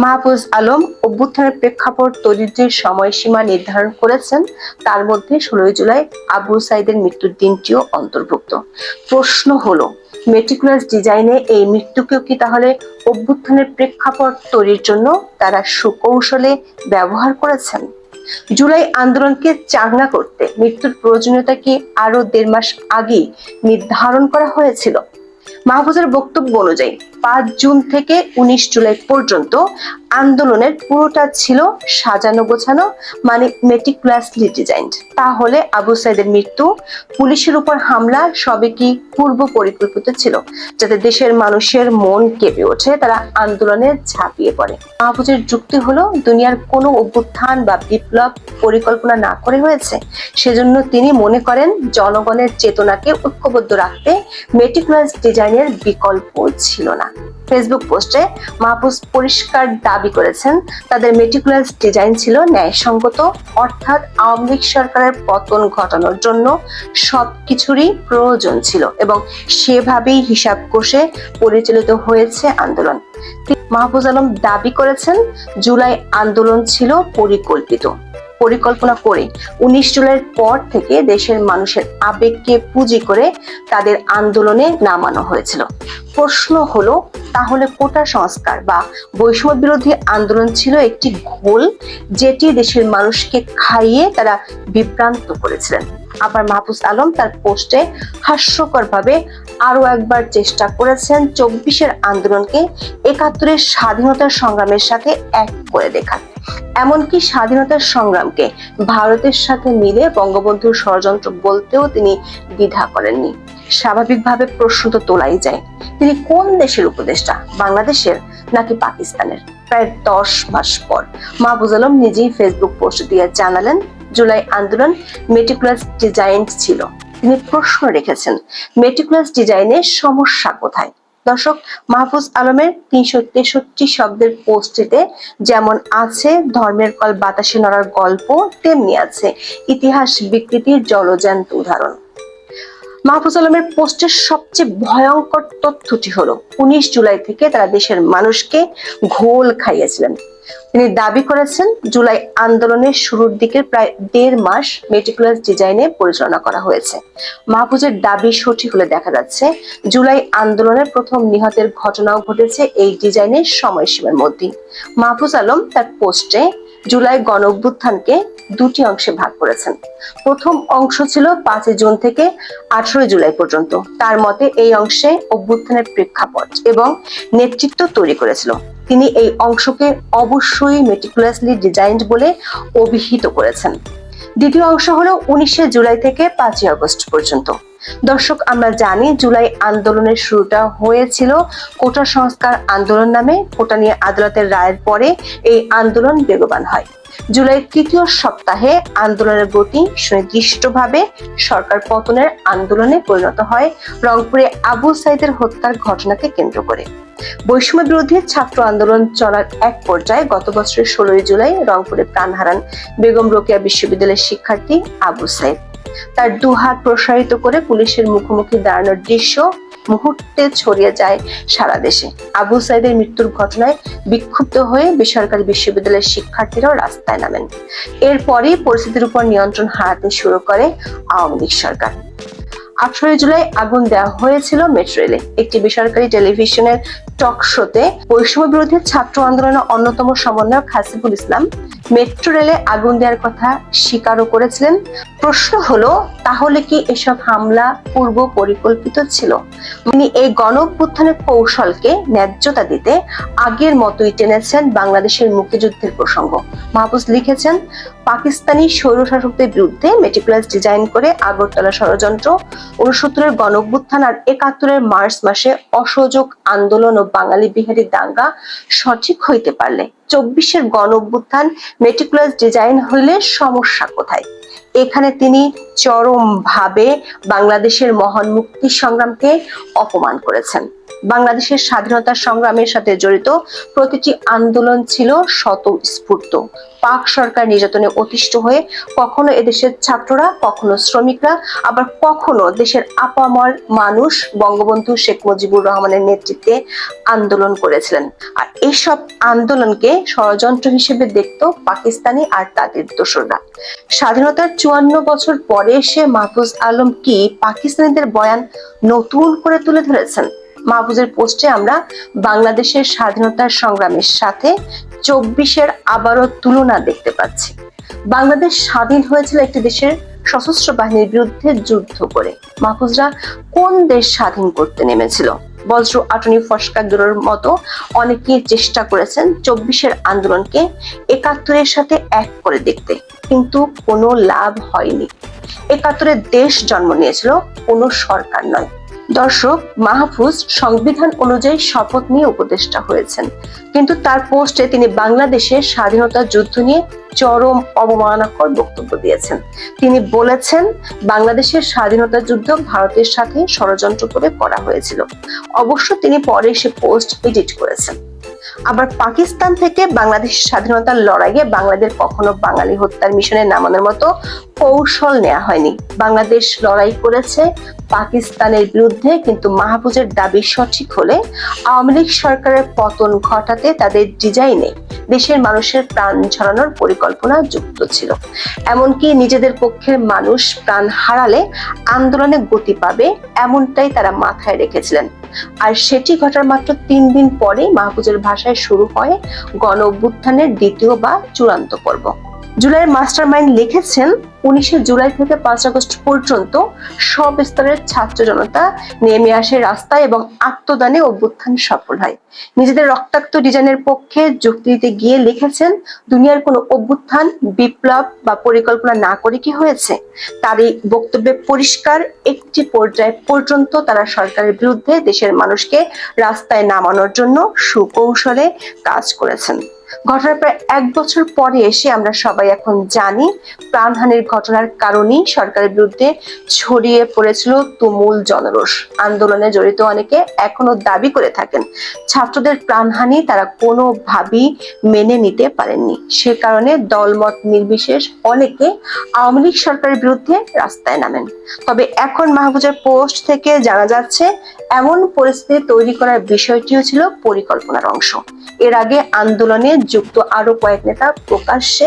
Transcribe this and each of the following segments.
মাহফুজ আলম অভ্যুত্থানের প্রেক্ষাপট তৈরির সময়সীমা নির্ধারণ করেছেন। তার মধ্যে ষোলোই জুলাই আবু সাইদের মৃত্যুর দিনটিও অন্তর্ভুক্ত। প্রশ্ন হলো, মেটিকুলাস ডিজাইনে এই মৃত্যুকেও কি তাহলে অভ্যুত্থানের প্রেক্ষাপট তৈরির জন্য তারা সুকৌশলে ব্যবহার করেছেন? জুলাই আন্দোলনকে চাঙ্গা করতে মৃত্যুর প্রয়োজনীয়তা কি আরও দেড় মাস আগে নির্ধারণ করা হয়েছিল? মাহফুজের বক্তব্য অনুযায়ী পাঁচ জুন থেকে উনিশ জুলাই পর্যন্ত আন্দোলনের পুরোটা ছিল সাজানো গোছানো মানে মেটিকুলাসলি ডিজাইন তাহলে আবু সাইদের মৃত্যু, পুলিশের উপর হামলা সবে কি পূর্ব পরিকল্পিত ছিল, যাতে দেশের মানুষের মন কেঁপে ওঠে, তারা আন্দোলনে ঝাঁপিয়ে পড়ে। মাহফুজের যুক্তি হলো, দুনিয়ার কোনো অভ্যুত্থান বা বিপ্লব পরিকল্পনা না করে হয়েছে, সেজন্য তিনি মনে করেন জনগণের চেতনাকে ঐক্যবদ্ধ রাখতে মেটিকুলাস ডিজাইনের বিকল্প ছিল না। ফেসবুক পোস্টে মাহফুজ পরিষ্কার দাবি করেছেন। তাদের মেটিকুলাস ডিজাইন ছিল ন্যায়সঙ্গত, অর্থাৎ আওয়ামী লীগ সরকারের পতন ঘটানোর জন্য সবকিছুরই প্রয়োজন ছিল এবং সেভাবেই হিসাব কষে পরিচালিত হয়েছে আন্দোলন। মাহফুজ আলম দাবি করেছেন, জুলাই আন্দোলন ছিল পরিকল্পিত। পরিকল্পনা করে উনিশ জুলাইয়ের পর থেকে দেশের মানুষের আবেগকে পুঁজি করে তাদের আন্দোলনে নামানো হয়েছিল। প্রশ্ন হলো, তাহলে কোটা সংস্কার বা বৈষম্য বিরোধী আন্দোলন ছিল একটি ঘোল যেটি দেশের মানুষকে খাইয়ে তারা বিভ্রান্ত করেছিলেন। আবার মাহফুজ আলম তার পোস্টে হাস্যকরভাবে আরও একবার চেষ্টা করেছেন চব্বিশের আন্দোলনকে একাত্তরের স্বাধীনতার সংগ্রামের সাথে এক করে দেখার। এমনকি স্বাধীনতার সংগ্রামকে ভারতের সাথে মিলে বঙ্গবন্ধুর ষড়যন্ত্র বলতেও তিনি দ্বিধা করেননি। স্বাভাবিকভাবে প্রশ্ন তো তোলাই যায়, তিনি কোন দেশের উপদেষ্টা, বাংলাদেশের নাকি পাকিস্তানের? প্রায় দশ মাস পর মাহবুজ আলম নিজেই ফেসবুক পোস্ট দিয়ে জানালেন, জুলাই আন্দোলন মেটিকুলাস ডিজাইন ছিল। তিনি প্রশ্ন রেখেছেন মেটিকুলাস ডিজাইনের সমস্যা কোথায়? দর্শক, মাহফুজ আলমের তিনশো তেষট্টি শব্দের পোস্টটিতে যেমন আছে, ধর্মের কল বাতাসে নড়ার গল্প, তেমনি আছে ইতিহাস বিকৃতির জলজ্যান্ত উদাহরণ। মাহফুজ আলমের পোস্টের সবচেয়ে ভয়ঙ্কর তথ্যটি হলো, উনিশ জুলাই থেকে তারা দেশের মানুষকে ঘোল খাইয়েছিলেন। তিনি দাবি করেছেন, জুলাই আন্দোলনের শুরুর দিকের প্রায় দেড় মাস মেটিকুলাস ডিজাইনে পরিচালনা করা হয়েছে। মাহফুজের দাবি সঠিক হলে দেখা যাচ্ছে, জুলাই আন্দোলনের প্রথম নিহতের ঘটনাও ঘটেছে এই ডিজাইনের সময়সীমার মধ্যে মাহফুজ আলম তার পোস্টে, জুলাই গণ অভ্যুত্থানকে দুটি অংশে ভাগ করেছেন। প্রথম অংশ ছিল পাঁচই জুন থেকে আঠারোই জুলাই পর্যন্ত। তার মতে এই অংশে অভ্যুত্থানের প্রেক্ষাপট এবং নেতৃত্ব তৈরি করেছিল। তিনি এই অংশকে অবশ্যই মেটিকুলাসলি ডিজাইনড বলে অভিহিত করেছেন। দ্বিতীয় অংশ হলো উনিশে জুলাই থেকে পাঁচই আগস্ট পর্যন্ত। দর্শক, আমরা জানি জুলাই আন্দোলনের শুরুটা হয়েছিল কোটা সংস্কার আন্দোলন নামে। কোটা নিয়ে আদালতের রায়ের পরে এই আন্দোলন বেগবান হয়। জুলাইয়ের তৃতীয় সপ্তাহে আন্দোলনের গতি সুনির্দিষ্টভাবে সরকার পতনের আন্দোলনে পরিণত হয়। রংপুরে আবু সাইদের হত্যার ঘটনাকে কেন্দ্র করে। বৈষম্য বিরোধী ছাত্র আন্দোলন চলার এক পর্যায়ে গত বছরের ষোলোই জুলাই রংপুরে প্রাণ হারান বেগম রোকেয়া বিশ্ববিদ্যালয়ের শিক্ষার্থী আবু সাইদ। তার দুহাত প্রসারিত করে পুলিশের মুখোমুখি দাঁড়ানোর দৃশ্য মুহূর্তে ছড়িয়ে যায় সারা দেশে। আবু সাইদের মৃত্যুর ঘটনায় বিক্ষুব্ধ হয়ে বেসরকারি বিশ্ববিদ্যালয়ের শিক্ষার্থীরাও রাস্তায় নামেন। এরপরই পরিস্থিতির উপর নিয়ন্ত্রণ হারাতে শুরু করে আওয়ামী লীগ সরকার। আঠারোই জুলাই আগুন দেওয়া হয়েছিল মেট্রো রেলে একটি বেসরকারি টেলিভিশনের টক শোতে বৈষম্য বিরোধী ছাত্র আন্দোলনের অন্যতম সমন্বয়ক হাসিবুল ইসলাম মেট্রো রেলে আগুন দেওয়ার কথা স্বীকারও করেছিলেন। প্রশ্ন হলো, তাহলে কি এসব হামলা পূর্ব পরিকল্পিত ছিল? তিনি এই গণ কৌশলকে ন্যায্যতা দিতে আগের মতোই টেনেছেন বাংলাদেশের মুক্তিযুদ্ধের প্রসঙ্গ। মাহফুজ লিখেছেন, পাকিস্তানি স্বৈরশাসকদের বিরুদ্ধে মেটিকুলাস ডিজাইন করে আগরতলা ষড়যন্ত্র উনসত্তরের গণ আর একাত্তরের মার্চ মাসে অসহযোগ আন্দোলন ও বাঙালি বিহারী দাঙ্গা সঠিক হইতে পারলে। চব্বিশের গণ অভ্যুত্থান মেটিকুলাস ডিজাইন হইলে সমস্যা কোথায়? এখানে তিনি চরমভাবে বাংলাদেশের মহান মুক্তি সংগ্রামকে অপমান করেছেন। বাংলাদেশের স্বাধীনতা সংগ্রামের সাথে জড়িত প্রতিটি আন্দোলন ছিল স্বতঃস্ফূর্ত। পাক সরকার নির্যাতনে অতিষ্ঠ হয়ে কখনো এদেশের ছাত্ররা, কখনো শ্রমিকরা, আবার কখনো দেশের আপামর মানুষ বঙ্গবন্ধু শেখ মুজিবুর রহমানের নেতৃত্বে আন্দোলন করেছিলেন। আর এইসব আন্দোলনকে ষড়যন্ত্র হিসেবে দেখত পাকিস্তানি আর তাদের দোসররা। স্বাধীনতার চুয়ান্ন বছর পরে এসে মাহফুজ আলম কি পাকিস্তানিদের বয়ান নতুন করে তুলে ধরেছেন? মাহফুজের পোস্টে আমরা বাংলাদেশের স্বাধীনতার সংগ্রামের সাথে চব্বিশের আবারও তুলনা দেখতে পাচ্ছি। বাংলাদেশ স্বাধীন হয়েছিল একটি দেশের সশস্ত্র বাহিনীর বিরুদ্ধে যুদ্ধ করে। মাহফুজরা কোন দেশ স্বাধীন করতে নেমেছিল? বজ্র আটনি ফসকাগুলোর মতো অনেকেই চেষ্টা করেছেন চব্বিশের আন্দোলনকে একাত্তরের সাথে এক করে দেখতে। কিন্তু কোনো লাভ হয়নি। একাত্তরে দেশ জন্ম নিয়েছিল, কোনো সরকার নয়। দর্শক, মাহফুজ সংবিধান অনুযায়ী শপথ নিয়ে উপদেষ্টা হয়েছেন। কিন্তু তার পোস্টে তিনি বাংলাদেশের স্বাধীনতা যুদ্ধ নিয়ে চরম অবমাননাকর বক্তব্য দিয়েছেন। তিনি বলেছেন, বাংলাদেশের স্বাধীনতা যুদ্ধ ভারতের সাথে ষড়যন্ত্র করে করা হয়েছিল। অবশ্য তিনি পরে সে পোস্ট এডিট করেছেন। আবার পাকিস্তান থেকে বাংলাদেশ স্বাধীনতার লড়াইয়ে বাংলাদেশ কখনো বাঙালি হত্যার মিশনে নামানোর মতো কৌশল নেওয়া হয়নি। বাংলাদেশ লড়াই করেছে পাকিস্তানের বিরুদ্ধে, কিন্তু মাহফুজের দাবি সঠিক হলে আওয়ামী লীগ সরকারের পতন ঘটাতে তাদের ডিজাইনে দেশের মানুষের প্রাণ ঝরানোর পরিকল্পনা যুক্ত ছিল। এমনকি নিজেদের পক্ষের মানুষ প্রাণ হারালে আন্দোলনে গতি পাবে, এমনটাই তারা মাথায় রেখেছিলেন। আর সেটি ঘটার মাত্র তিন দিন পরেই মাহফুজের ভাষায় শুরু হয় গণ অভ্যুত্থানের দ্বিতীয় বা চূড়ান্ত পর্ব। জুলাইয়ের মাস্টার মাইন্ড লিখেছেন উনিশে জুলাই থেকে পাঁচ আগস্ট পর্যন্ত সব স্তরের ছাত্র জনতা নেমে আসে রাস্তায় এবং আত্মদানে অভ্যুত্থান সফল হয়। নিজেদের রক্তাক্ত ডিজাইনের পক্ষে যুক্তি দিতে গিয়ে লিখেছেন, দুনিয়ার কোনো অভ্যুত্থান, বিপ্লব বা পরিকল্পনা না করে কি হয়েছে? তার এই বক্তব্যে পরিষ্কার একটি পর্যায় পর্যন্ত তারা সরকারের বিরুদ্ধে দেশের মানুষকে রাস্তায় নামানোর জন্য সুকৌশলে কাজ করেছেন। ঘটনার প্রায় এক বছর পরে এসে আমরা সবাই এখন জানি প্রাণহানির ঘটনার কারণেই সরকারের বিরুদ্ধে ছড়িয়ে পড়েছিল তুমুল জনরোষ। আন্দোলনে জড়িত অনেকে এখনও দাবি করে থাকেন, ছাত্রদের প্রাণহানি তারা কোনোভাবেই মেনে নিতে পারেননি। সে কারণে দলমত নির্বিশেষ অনেকে আওয়ামী লীগ সরকারের বিরুদ্ধে রাস্তায় নামেন। তবে এখন মাহবুজের পোস্ট থেকে জানা যাচ্ছে এমন পরিস্থিতি তৈরি করার বিষয়টিও ছিল পরিকল্পনার অংশ। এর আগে আন্দোলনে যুক্ত আরও কয়েক নেতা প্রকাশ্যে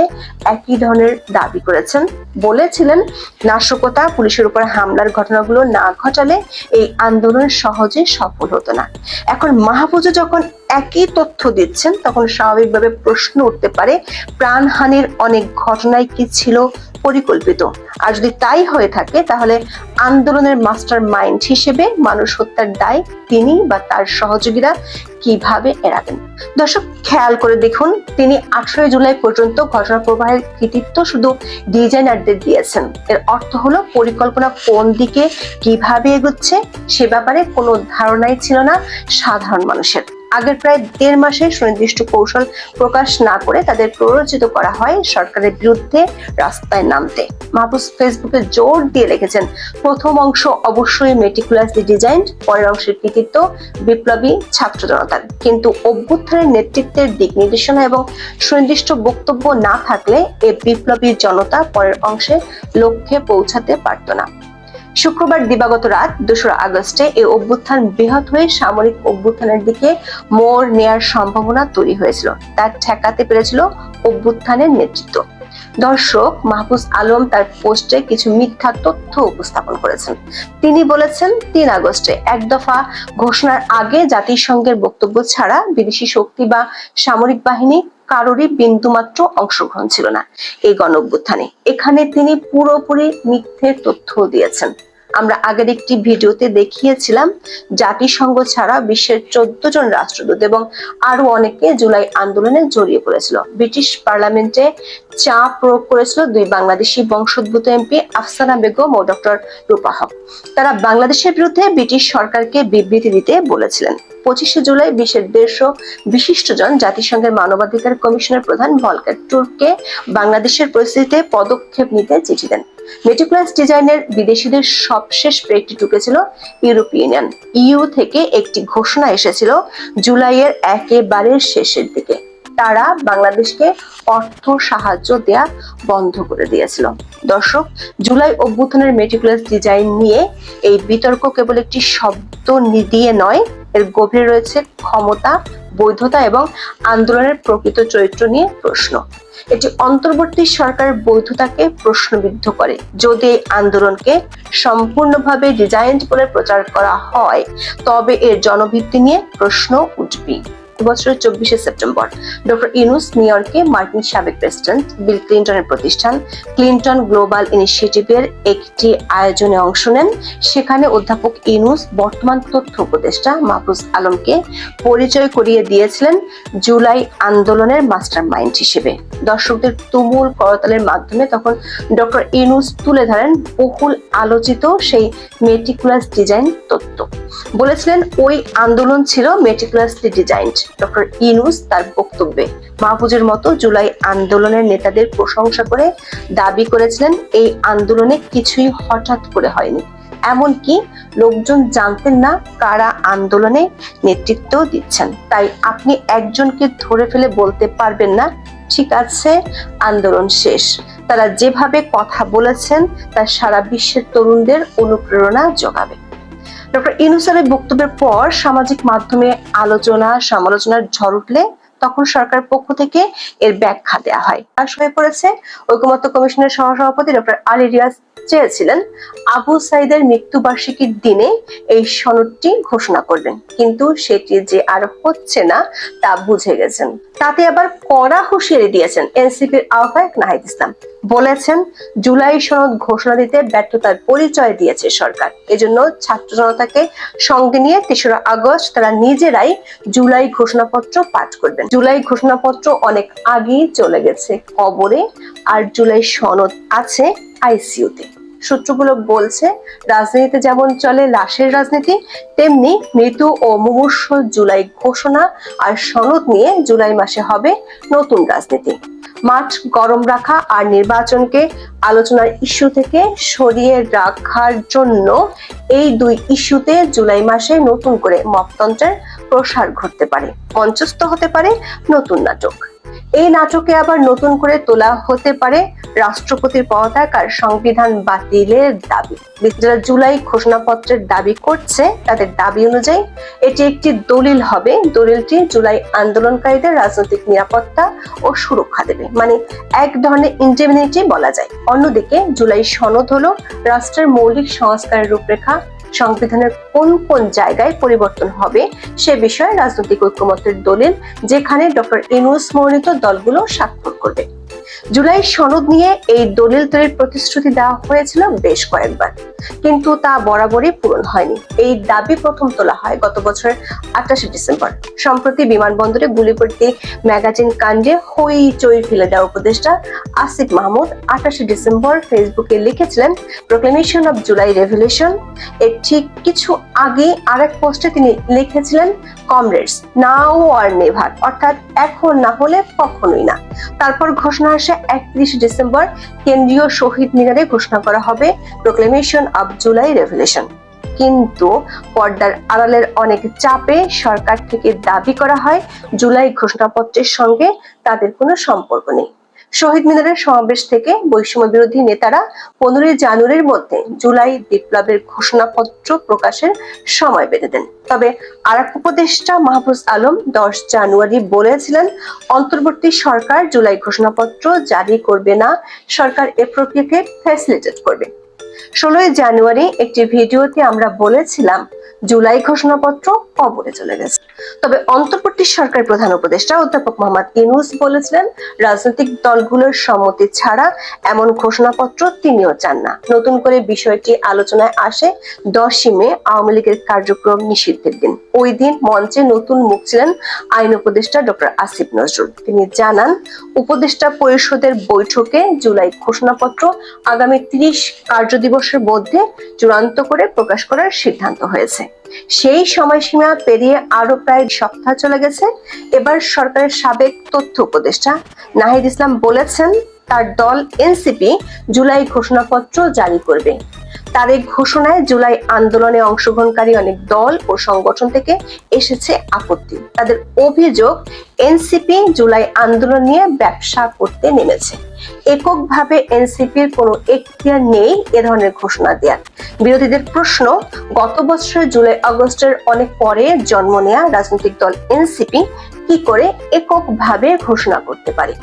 একই ধরনের দাবি করেছেন। বলেছিলেন, নাশকতা, পুলিশের উপর হামলার ঘটনাগুলো না ঘটালে এই আন্দোলন সহজে সফল হতো না। এখন মাহফুজও যখন একই তথ্য দিচ্ছেন, তখন স্বাভাবিকভাবে প্রশ্ন উঠতে পারে, প্রাণহানির অনেক ঘটনায় কি ছিল পরিকল্পিত। আর যদি তাই হয়ে থাকে, তাহলে আন্দোলনের মাস্টার মাইন্ড হিসেবে মানুষ হত্যার দায় তিনি বা তার সহযোগীরা কীভাবে এড়াবেন? দর্শক, খেয়াল করে দেখুন, তিনি আঠারোই জুলাই পর্যন্ত ঘটনা প্রবাহের কৃতিত্ব শুধু ডিজাইনারদের দিয়েছেন। এর অর্থ হলো, পরিকল্পনা কোন দিকে কীভাবে এগোচ্ছে, সে ব্যাপারে কোনো ধারণাই ছিল না সাধারণ মানুষের। আগের প্রায় দেড় মাসে সুনির্দিষ্ট কৌশল প্রকাশ না করে তাদের প্ররোচিত করা হয় সরকারের বিরুদ্ধে রাস্তায় নামতে। মাহফুজ ফেসবুকে জোর দিয়ে লিখেছেন প্রথম অংশ অবশ্যই মেটিকুলাসলি ডিজাইন পরের অংশের কৃতিত্ব বিপ্লবী ছাত্র জনতার। কিন্তু অভ্যুত্থানের নেতৃত্বের দিক নির্দেশনা এবং সুনির্দিষ্ট বক্তব্য না থাকলে এ বিপ্লবী জনতা পরের অংশে লক্ষ্যে পৌঁছাতে পারত না। শুক্রবার দিবাগত রাত দোসরা আগস্টে এই অভ্যুত্থান বৃহৎ হয়ে সামরিক অভ্যুত্থানের দিকে মোড় নেয়ার সম্ভাবনা তৈরি হয়েছিল। তা ঠেকাতে পেরেছিল অভ্যুত্থানের নেতৃত্ব। দর্শক মাহফুজ আলম তার পোস্টে কিছু মিথ্যা তথ্য উপস্থাপন করেছেন। তিনি বলেছেন, তিন আগস্টে এক দফা ঘোষণার আগে জাতিসংঘের বক্তব্য ছাড়া বিদেশি শক্তি বা সামরিক বাহিনী কারোরই বিন্দুমাত্র অংশগ্রহণ ছিল না। এই গণ অভ্যুত্থানে এখানে তিনি পুরোপুরি মিথ্যে তথ্য দিয়েছেন। আমরা আগের একটি ভিডিওতে দেখিয়েছিলাম, জাতিসংঘ ছাড়া বিশ্বের চোদ্দ জন রাষ্ট্রদূত এবং আরও অনেকে জুলাই আন্দোলনে জড়িয়ে পড়েছিল। ব্রিটিশ পার্লামেন্টে চাপ প্রয়োগ করেছিল দুই বাংলাদেশি বংশোদ্ভূত এমপি আফসানা বেগম ও ডক্টর রূপা হক। তারা বাংলাদেশের বিরুদ্ধে ব্রিটিশ সরকারকে বিবৃতি দিতে বলেছিলেন। পঁচিশে জুলাই বিশ্বের দেড়শো বিশিষ্টজন জাতিসংঘের মানবাধিকার কমিশনের প্রধান ভলকার টুরকে বাংলাদেশের পরিস্থিতিতে পদক্ষেপ নিতে চিঠি দেন। মেটিকুলাস ডিজাইনের বিদেশিদের সবশেষ পেটটি ঢুকেছিল ইউরোপীয় ইউনিয়ন ইউ থেকে একটি ঘোষণা এসেছিল জুলাইয়ের একেবারে শেষের দিকে। তারা বাংলাদেশকে অর্থ সাহায্য দেয়া বন্ধ করে দিয়েছিল। দর্শক, জুলাই অভ্যুত্থানের মেটিকুলাস ডিজাইন নিয়ে এই বিতর্ক কেবল একটি শব্দ দিয়ে নয়, এর গভীরে রয়েছে ক্ষমতা বৈধতা এবং আন্দোলনের প্রকৃত চরিত্র নিয়ে প্রশ্ন। এটি অন্তর্বর্তী সরকারের বৈধতাকে প্রশ্নবিদ্ধ করে। যদি এই আন্দোলনকে সম্পূর্ণভাবে ডিজাইন বলে প্রচার করা হয়, তবে এর জনভিত্তি নিয়ে প্রশ্ন উঠবে বছরের চব্বিশে সেপ্টেম্বর। ডক্টর ইনুস নিউ মার্কিন সাবেক প্রেসিডেন্ট বিল ক্লিন্টনের প্রতিষ্ঠান ক্লিন্টন গ্লোবাল ইনিশিয়েটিভের একটি আয়োজনে অংশ নেন। সেখানে অধ্যাপক ইনুস বর্তমান তথ্য উপদেষ্টা মাহফুজ আলমকে পরিচয় করিয়ে দিয়েছিলেন জুলাই আন্দোলনের মাস্টার মাইন্ড হিসেবে। দর্শকদের তুমুল করতালের মাধ্যমে তখন ডক্টর ইনুস তুলে ধরেন বহুল আলোচিত সেই মেটিকুলাস ডিজাইন তত্ত্ব। বলেছিলেন, ওই আন্দোলন ছিল মেটিকুলাসলি ডিজাইনড। ডক্টর ইনুস তার বক্তব্যে। মাহফুজের মতো জুলাই আন্দোলনের নেতাদের প্রশংসা করে দাবি করেছিলেন, এই আন্দোলনে কিছুই হঠাৎ করে হয়নি। এমনকি লোকজন জানতেন না কারা আন্দোলনে নেতৃত্ব দিচ্ছেন। তাই আপনি একজনকে ধরে ফেলে বলতে পারবেন না, ঠিক আছে, আন্দোলন শেষ। তারা যেভাবে কথা বলেছেন, তা সারা বিশ্বের তরুণদের অনুপ্রেরণা যোগাবে। ডক্টর ইনুসারের বক্তব্যের পর সামাজিক মাধ্যমে আলোচনা, সমালোচনার ঝড় উঠলে তখন পক্ষ থেকে এর ব্যাখ্যা হয়ে। পড়েছে, ঐকমত্য কমিশনের সহসভাপতি ডক্টর আলী রিয়াজ চেয়েছিলেন, আবু সাইদের মৃত্যুবার্ষিকীর দিনে এই সনদটি ঘোষণা করবেন। কিন্তু সেটি যে আর হচ্ছে না, তা বুঝে গেছেন। তাতে আবার কড়া হুঁশিয়ারি দিয়েছেন এনসিপির আহ্বায়ক নাহিদ ইসলাম। বলেছেন, জুলাই সনদ ঘোষণা দিতে ব্যর্থতার পরিচয় দিয়েছে সরকার। এজন্য ছাত্র জনতাকে সঙ্গে নিয়ে তেসরা আগস্ট তারা নিজেরাই জুলাই ঘোষণাপত্র পাঠ করবেন। জুলাই ঘোষণাপত্র অনেক আগেই চলে গেছে কবরে, আর জুলাই সনদ আছে আইসিইউতে। সূত্রগুলো বলছে, রাজনীতিতে যেমন চলে লাশের রাজনীতি, তেমনি মৃত্যু ও মুমূর্ষ জুলাই ঘোষণা আর সনদ নিয়ে জুলাই মাসে হবে নতুন রাজনীতি। মাঠ গরম রাখা আর নির্বাচনকে আলোচনার ইস্যু থেকে সরিয়ে রাখার জন্য এই দুই ইস্যুতে জুলাই মাসে নতুন করে মপতন্ত্রের প্রসার ঘটতে পারে। মঞ্চস্থ হতে পারে নতুন নাটক। এই নাটকে আবার নতুন করে তোলা হতে পারে রাষ্ট্রপতির পতাকার সংবিধান বাতিলের দাবি। যারা জুলাই ঘোষণাপত্রের দাবি করছে, তাদের দাবি অনুযায়ী এটি একটি দলিল হবে। দলিলটি জুলাই আন্দোলনকারীদের রাজনৈতিক নিরাপত্তা ও সুরক্ষা দেবে। মানে এক ধরনের ইন্ডিমিনিটি বলা যায়। অন্যদিকে জুলাই সনদ হলো রাষ্ট্রের মৌলিক সংস্কারের রূপরেখা। সংবিধানের কোন কোন জায়গায় পরিবর্তন হবে সে বিষয়ে রাজনৈতিক ঐক্যমতের দলিল, যেখানে ডক্টর ইনুস মনোনীত দলগুলো স্বাক্ষর করবে। জুলাই সনদ নিয়ে এই দলিল তৈরির প্রতিশ্রুতি দেওয়া হয়েছিল বেশ কয়েকবার। কিন্তু তা বরাবরই পূরণ হয়নি। এই দাবি প্রথম তোলা হয় গত বছরের আঠাশে ডিসেম্বর। সম্প্রতি বিমানবন্দরে গুলিপট্টি ম্যাগাজিন কাণ্ডে হই চই ফেলে দেওয়া উপদেষ্টা আসিফ মাহমুদ আঠাশে ডিসেম্বর ফেসবুকে লিখেছিলেন প্রোক্লেমেশন অফ জুলাই রেভলিউশন এর ঠিক কিছু আগে আরেক পোস্টে তিনি লিখেছিলেন কমরেডস নাও আর নেভার অর্থাৎ এখন না হলে কখনোই না। তারপর ঘোষণা আসে একত্রিশে ডিসেম্বর কেন্দ্রীয় শহীদ মিনারে ঘোষণা করা হবে প্রোক্লেমেশন অব জুলাই রেভলিউশন কিন্তু পর্দার আড়ালের অনেক চাপে সরকার থেকে দাবি করা হয়, জুলাই ঘোষণাপত্রের সঙ্গে তাদের কোনো সম্পর্ক নেই। শহীদ মিনারের সমাবেশ থেকে বৈষম্য বিরোধী নেতারা পনেরোই জানুয়ারির মধ্যে জুলাই বিপ্লবের ঘোষণাপত্র প্রকাশের সময় বেঁধে দেন। তবে আর এক উপদেষ্টা মাহফুজ আলম দশ জানুয়ারি বলেছিলেন, অন্তর্বর্তী সরকার জুলাই ঘোষণাপত্র জারি করবে না, সরকার এ প্রক্রিয়াকে ফ্যাসিলিটেট করবে। ষোলোই জানুয়ারি একটি ভিডিওতে আমরা বলেছিলাম জুলাই ঘোষণাপত্র কবরে চলে গেছে। তবে অন্তর্বর্তী সরকার প্রধান উপদেষ্টা অধ্যাপক মোহাম্মদ ইনুস বলেছিলেন, রাজনৈতিক দলগুলোর সম্মতি ছাড়া এমন ঘোষণাপত্র তিনিও চান না। নতুন করে বিষয়টি আলোচনায় আসে দশই মে আওয়ামী লীগের কার্যক্রম নিষিদ্ধের দিন। ওই দিন মঞ্চে নতুন মুখ ছিলেন আইন উপদেষ্টা ডক্টর আসিফ নজরুল। তিনি জানান, উপদেষ্টা পরিষদের বৈঠকে জুলাই ঘোষণাপত্র আগামী তিরিশ কার্যদিবসের মধ্যে চূড়ান্ত করে প্রকাশ করার সিদ্ধান্ত হয়েছে। সেই সময়সীমা পেরিয়ে আরও প্রায় সপ্তাহ চলে গেছে। এবার সরকারের সাবেক তথ্য উপদেষ্টা নাহিদ ইসলাম বলেছেন, তার দল এনসিপি জুলাই ঘোষণাপত্র জারি করবে। এই ঘোষণায় জুলাই আন্দোলনে অংশগ্রহণকারী অনেক দল ও সংগঠন থেকে এসেছে আপত্তি। তাদের অভিযোগ, এনসিপি জুলাই আন্দোলন নিয়ে ব্যবসা করতে নেমেছে। এককভাবে এনসিপির কোনো এখতিয়ার নেই এ ধরনের ঘোষণা দেওয়ার বিরোধীদের প্রশ্ন, গত বছরের জুলাই আগস্টের অনেক পরে জন্ম নেয়া রাজনৈতিক দল এনসিপি কি করে এককভাবে ঘোষণা করতে পারে?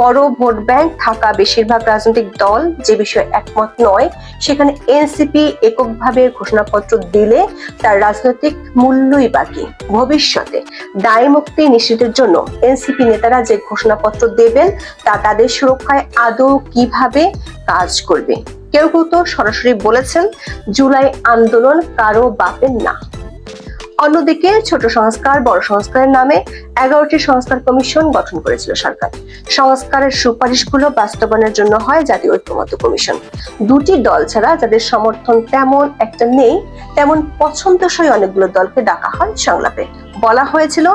বড় ভোট ব্যাংক থাকা বেশিরভাগ রাজনৈতিক দল যে বিষয়ে একমত নয়, সেখানে এনসিপি এককভাবে ঘোষণাপত্র দিলে তার রাজনৈতিক মূল্যই বাকি। ভবিষ্যতে দায় মুক্তি নিশ্চিতের জন্য এনসিপি নেতারা যে ঘোষণাপত্র দেবেন, তা তাদের সুরক্ষায় আদৌ কীভাবে কাজ করবে? কেউ কেউ তো সরাসরি বলেছেন, জুলাই আন্দোলন কারও বাপের না। অন্যদিকে ছোট সংস্কার, বড় সংস্কারের নামে এগারোটি সংস্কার কমিশন গঠন করেছিল সরকার। সংস্কারের সুপারিশগুলো বাস্তবায়নের জন্য হয় জাতীয় ঐক্যমত্য কমিশন। দুটি দল ছাড়া যাদের সমর্থন তেমন একটা নেই, তেমন পছন্দসই অনেকগুলো দলকে ডাকা হয় সংলাপে। বলা হয়েছিল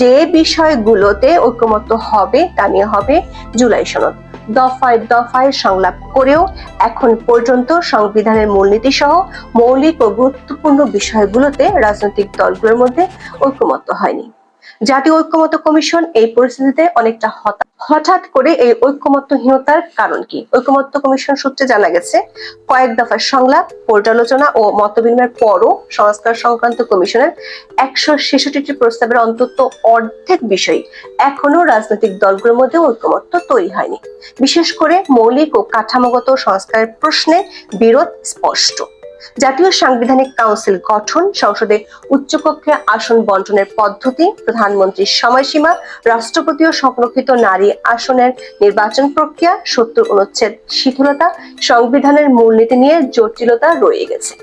যে বিষয়গুলোতে ঐক্যমত্য হবে তা নিয়ে হবে জুলাই সনদ। দফায় দফায় সংলাপ করেও এখন পর্যন্ত সংবিধানের মূলনীতি সহ মৌলিক ও গুরুত্বপূর্ণ বিষয়গুলোতে রাজনৈতিক দলগুলোর মধ্যে ঐক্যমত্য হয়নি। জাতীয় ঐক্যমত্য কমিশন এই পরিস্থিতিতে অনেকটা হঠাৎ করে এই ঐক্যমত্যহীনতার কারণ কি? ঐক্যমত্য কমিশন সূত্রে জানা গেছে, কয়েক দফার সংলাপ, পর্যালোচনা ও মতবিনিময়ের পরও সংস্কার সংক্রান্ত কমিশনের একশো ছেষট্টিটি প্রস্তাবের অন্তত অর্ধেক বিষয় এখনও রাজনৈতিক দলগুলোর মধ্যে ঐক্যমত্য তৈরি হয়নি। বিশেষ করে মৌলিক ও কাঠামোগত সংস্কারের প্রশ্নে বিরোধ স্পষ্ট। জাতীয় সাংবিধানিক কাউন্সিল গঠন, সংসদে উচ্চকক্ষে আসন বন্টনের পদ্ধতি, প্রধানমন্ত্রীর সময়সীমা রাষ্ট্রপতি ও সংরক্ষিত নারী আসনের নির্বাচন প্রক্রিয়া, সত্তর অনুচ্ছেদ শিথিলতা, সংবিধানের মূলনীতি নিয়ে জটিলতা রয়ে গেছে।